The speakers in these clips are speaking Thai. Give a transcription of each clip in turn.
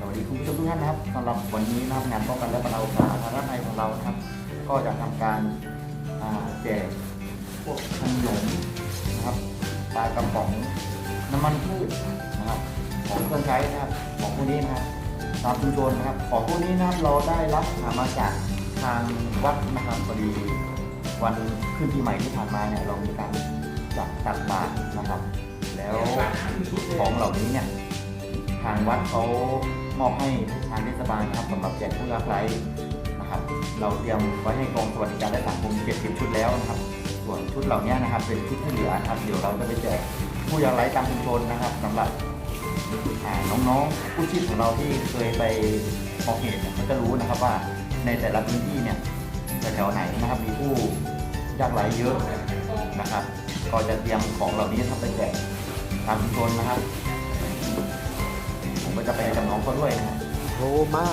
สวัสดีคุณผู้ชมทุกท่านนะครับสำหรับวันนี้นะครับงานป้องกันและบรรเทาสาธารณภัยของเรานะครับ ก็จะทำการแจกพวกขนมนะครับปลากระป๋องน้ำมันพืชนะครับ ของเครื่องใช้นะครับของพวกนี้นะครับตามชุมชนนะครับ ของพวกนี้นะครับเราได้รับหามาจากทางวัดนะครับพอดีวันขึ้นปีใหม่ที่ผ่านมาเนี่ยเรามีการจัดตักบาตรนะครับ แล้วของเหล่านี้เนี่ย ทางวัดเขามอบให้ทางเทศบาลนะครับสำหรับแจกผู้ยากไร้นะครับ เราเตรียมไว้ให้กองสวัสดิการและสังคม70ชุดแล้วนะครับ ส่วนชุดเหล่านี้นะครับเป็นชุดที่เหลือนะครับเดี๋ยวเราจะไปแจกผู้ยากไร้ตามชุมชนนะครับสำหรับน้องๆผู้ชีพของเราที่เคยไปพบเหตุเนี่ยเขาจะรู้นะครับว่าในแต่ละพื้นที่เนี่ยแถวไหนนะครับมีผู้ยากไร้เยอะนะครับ ก็จะเตรียมของเหล่านี้ทำไปแจกตามชุมชนนะครับ ผมก็จะไปกับน้องเขาด้วยนะครับโรมา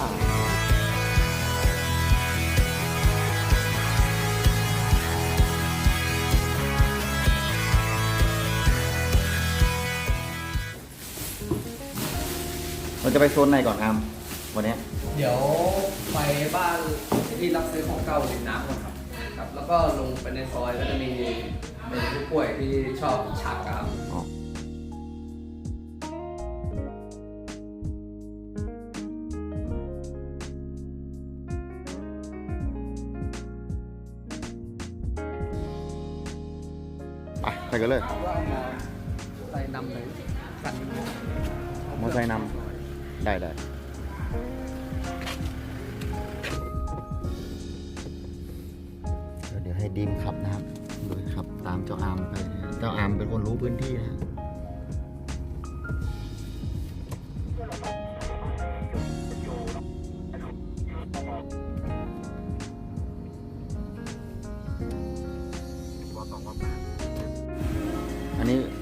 เราจะไปโซนไหนก่อนครับวันเนี้ยเดี๋ยวไปบ้านที่รับซื้อของเก่าริมน้ำก่อนครับครับ แล้วก็ลงไปในซอยก็จะมีเป็นผู้ป่วยที่ชอบฉากครับ ไปไปกันเลยเอาว่าเอามาใส่นำเลยกันมอไซค์นำได้ได้เดี๋ยวให้ดีมขับนะครับ โดยขับตามเจ้าอาร์มไปนะเจ้าอาร์มเป็นคนรู้พื้นที่นะ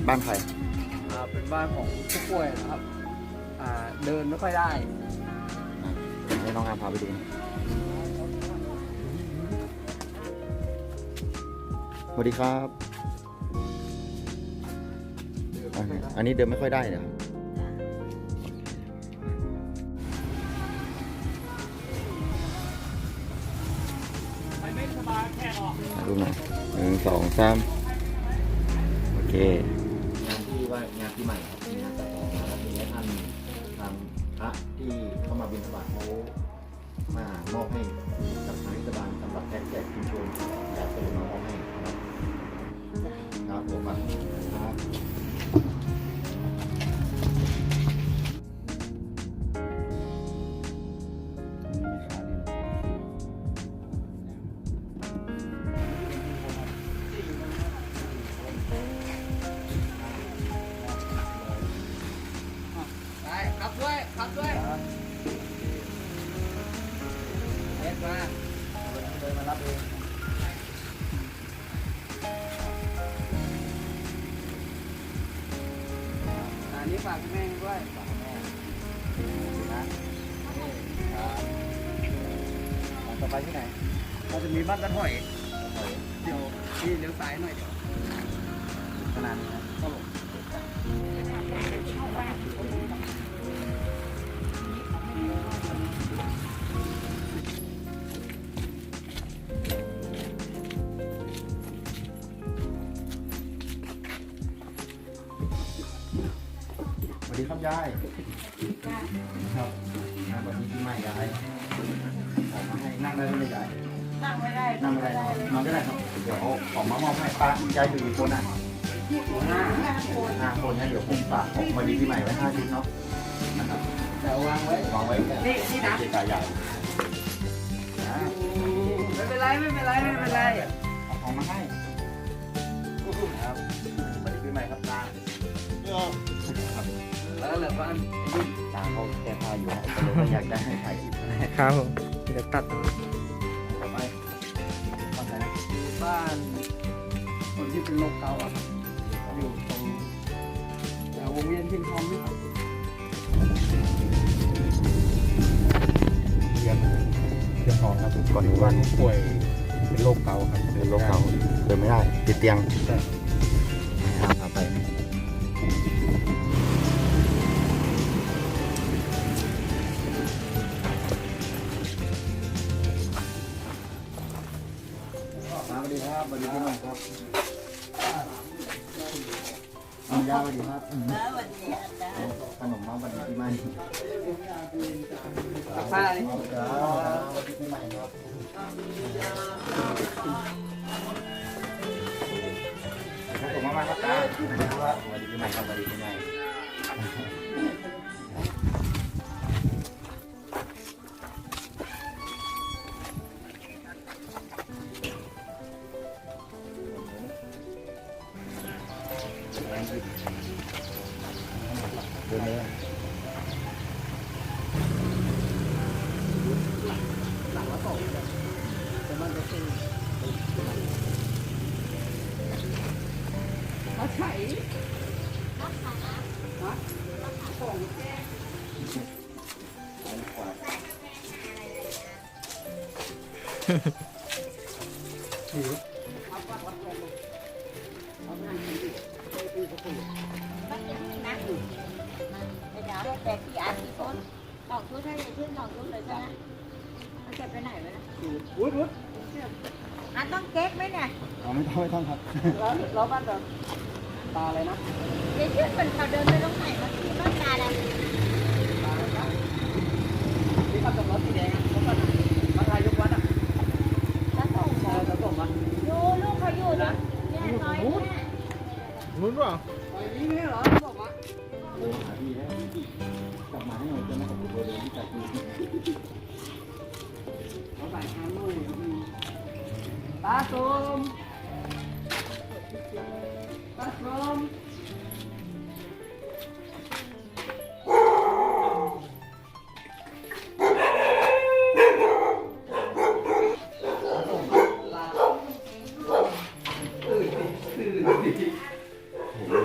บ้านใครอ่าเป็นบ้านของผู้ป่วยนะครับอ่าเดินไม่ค่อยได้อะเดี๋ยวให้น้องอาร์มพาไปดูนะสวัสดีครับอะอันนี้เดินไม่ค่อยได้เนยครับดูหน่อยหนึ่งสองสามโอเค บินทบาทเขามามอบให้กับทางเทศบาลสำหรับแจกแจกชุมชนแบบเป็นมา อะต่อไปที่ไหนเราจะมีบ้านตะถอยต่อไปเดี๋ยวพี่เลี้ยวซ้ายหน่อยเดี๋ยวขนาดนี้นะครับผมสวัสดีครับยาย ครับงานวันนี้ปีใหม่ยายออกมาให้ นั่งได้ไหมยายนั่งไม่ได้นั่งไม่ได้เนอะนอนก็ได้ครับเดี๋ยวเอาของมามอบให้ป้ายายอยู่กี่คนอะห้าคนห้าคนนะเดี๋ยวผมฝากของวันนี้ปีใหม่ไว้ห้าชิ้นเนาะนะครับแต่วางไว้วางไว้แค่นี่นี่นะเกะกะใหญ่นะไม่เป็นไรไม่เป็นไรไม่เป็นไรเอาของมาให้ครับวันนี้ปีใหม่ครับตาครับแล้วก็เหลือบ้านไอ้นี่ตาเขาแก้ผ้าอยู่ฮะก็เลยไม่อยากจะให้ถ่ายคลิปนะครับผมเดี๋ยวตัดต่อไปบ้านใคนะบ้านคนที่เป็นโรคเกาต์อะครับอยู่ตรงแถววงเวียนพินทอมนี่ครับเรียนเรียนทองครับก่อนถึงบ้านป่วยเป็นโรคเกาต์ครับเป็นโรคเขาต์เดินไม่ได้ติดเตียง ใช่ สวัสดีพี่ใหม่ครับเอายาสวัสดีครับแล้ววันนี้อาจารย์ขนมมาสวัสดีพี่ใหม่ผ้านี่ครับสวัสดีพี่ใหม่ครับผมมามาครับตาสวัสดีพี่ใหม่ครับสวัสดีพี่ใหม่ เขาใช้มันจะมีนะไอ้ดาวแต่ที่อาที่ต้นดอกชุดให้เลยขึ้นดอกชุดเลยใช่ไหมมันเก็บไปไหนไปนะวุ้ดวุ้ดอะต้องเก๊กไหมเนี่ยอ๋อไม่ต้องไม่ต้องครับแล้วแล้วบ้านเดิ มตาอะไรนะเดี๋ยวชื่อเป็นเขาเดินไปตรงไหนเมื่อกี้บ้านตาอะไรตาอะไรนะที่ขับกับรถสีแดงอะรถบ้านบ้านไทยยกวัดอะแล้วส่งซอยผสมอะดูลูกเขาอยู่นะเนี่ยซอยเนี่ยนู้นเปล่าซอยนี้ไม่ใช่เหรอผสมอะเดินหาพี่แล้วกลับมาให้หน่อยจะมาขอบคุณเบอร์เดินที่จัดดีเขาใส่ฮาร์โม่ตาส้ม ตาส้ม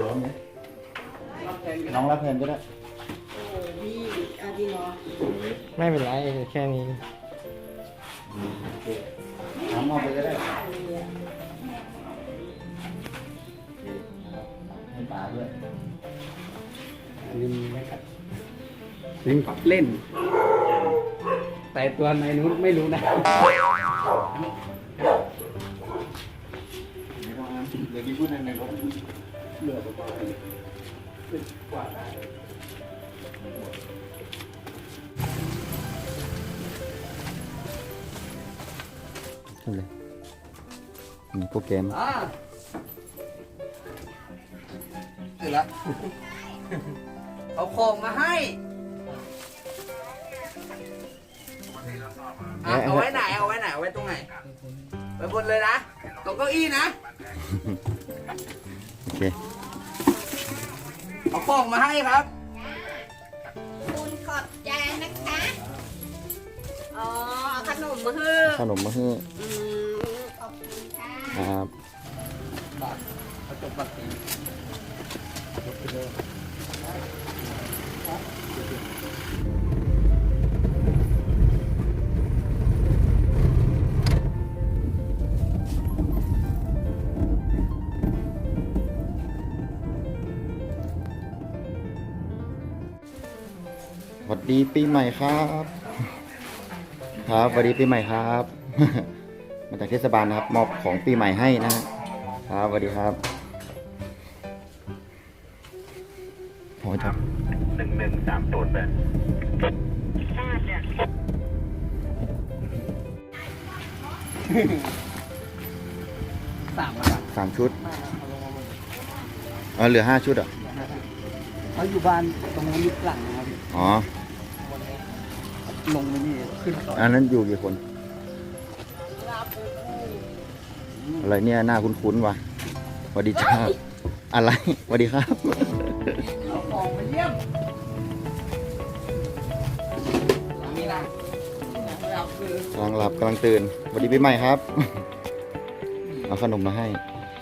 ร้อนไหมรับแทนกันน้องรับแทนก็ได้พี่อาดีรอไม่เป็นไรแค่นี้น้ำมองไปก็ได้ให้ปลาด้วยลิมลิมเล่น แต่ตัวในนู้นไม่รู้นะไม่ต้องอ้ามเหลือกี่พูดในในรถเหลือประมาณสิบกว่าได้ทำเลยมีโปรแกรม อ่าถึงแล้วเอาของมาให้อะเอาไว้ไหนเอาไว้ไหนเอาไว้ตรงไหนไว้บนเลยนะตรงเก้าอี้นะ โอเค เอาของมาให้ครับ คุณขอบใจนะคะ อ๋อเอาขนมมาให้ขนมมาให้อืมขอบคุณค่ะครับบัตรกระจกบัตรสี สวัสดีปีใหม่ครับ ครับสวัสดีปีใหม่ครับ มาจากเทศบาลนะครับ มอบของปีใหม่ให้นะฮะครับสวัสดีครับ โอ้ยครับหนึ่งหนึ่งสามศูนย์แปดสามบาทสามชุดเออเหลือห้าชุดเหรอะเขาอยู่บ้านตรงนู้นลึกหลังนะครับอ๋อลงไปนี่ขึ้นต่ออันนั้นอยู่กี่คน อะไรเนี่ยหน้าคุ้นๆวะสวัสดีจ้าอะไรสวัสดีครับเอา ของมาเยี่ยมมีนะเราคือกำลังหลับกำลังตื่นสวัสดีปีใหม่ครับ เอาขนมมาให้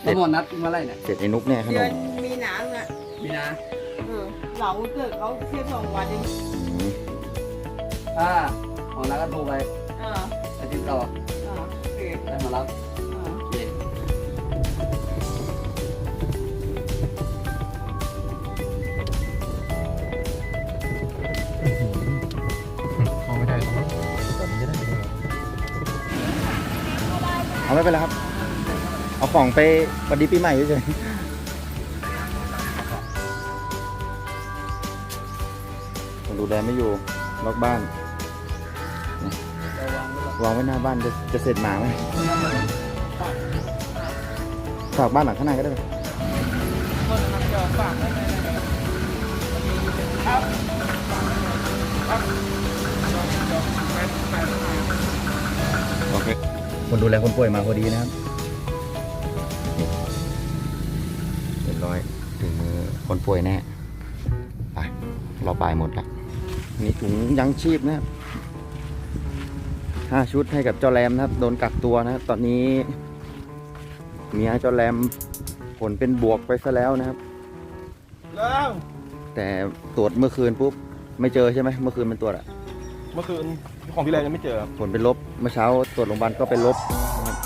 สมอนัดเมื่อไหรเนี่ยเสร็จไอ้นุกเนี่ยขนเดือมนมีหนังอะมีนะเออเหลาเกิดเขาเที่ยวสองวันเองอืมอ่าของนัดก็โทรไปเออไปติดต่อเออโอเคได้มารับ เอาไม่เป็นไรครับ เอาของไปวันดีปีใหม่เฉยๆคนดูแลไม่อยู่ล็อกบ้านวางไว้หน้าบ้านจะจะเสร็จหมาไหมฝากบ้านหลังข้างในก็ได้ไหมโอ คนดูแลคนป่วยมาพอดีนะครับเรียบร้อยถึงมือคนป่วยแน่ไปเราไปหมดละนี่ถุงยังชีพนะครับห้าชุดให้กับเจ้าแรมนะครับ โดนกักตัวนะครับ ตอนนี้เมียเจ้าแรมผลเป็นบวกไปซะแล้วนะครับ แล้ว แต่ตรวจเมื่อคืนปุ๊บ ไม่เจอใช่ไหมเมื่อคืนมันตรวจอะ เมื่อคืนของพี่แรงยังไม่เจอผลเป็นลบเมื่อเช้าตรวจโรงพยาบาลก็เป็นลบนะครับ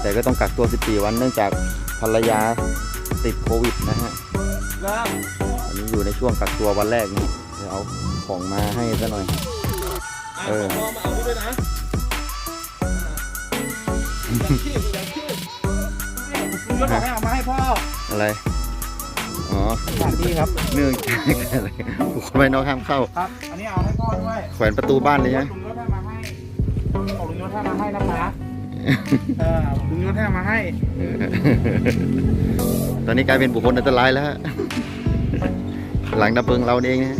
แต่ก็ต้องกักตัว 14 วันเนื่องจากภรรยาติดโควิดนะฮะแล้วอันนี้อยู่ในช่วงกักตัววันแรกนะเดี๋ยวเอาของมาให้ซะหน่อย เออพ่อมาเอาพี่ด้วยนะยังชีพยังชีพคุณยศบอกให้เอามาให้พ่ออะไร อ๋อสถานที่ครับเนื่องจากอะไรบุคคลภายนอกห้ามเข้า ครับ อันนี้เอาให้พ่อด้วยแขวนประตูบ้านเลยใช่ไหมลุงยศให้มาให้ของลุงยศให้มาให้นะคะเออลุงยศให้มาให้เออตอนนี้กลายเป็นบุคคลอันตรายแล้วฮะหลังดับเพลิงเราเองนะฮะ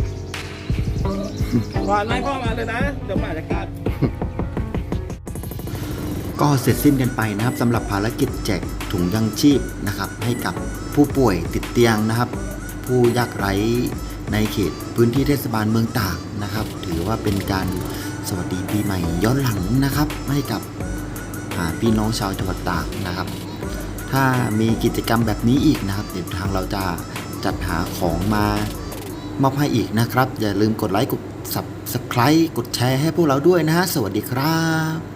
ก่อนไล่พ่อมาเลยนะเดี๋ยวหมาจะกัดก็เสร็จสิ้นกันไปนะครับสำหรับภารกิจแจก ถุงยังชีพนะครับให้กับผู้ป่วยติดเตียงนะครับ ผู้ยากไร้ในเขตพื้นที่เทศบาลเมืองตากนะครับ ถือว่าเป็นการสวัสดีปีใหม่ย้อนหลังนะครับ ให้กับพี่น้องชาวจังหวัดตากนะครับ ถ้ามีกิจกรรมแบบนี้อีกนะครับเดี๋ยวทางเราจะจัดหาของมามอบให้อีกนะครับ อย่าลืมกดไลค์กด subscribe กดแชร์ให้พวกเราด้วยนะฮะสวัสดีครับ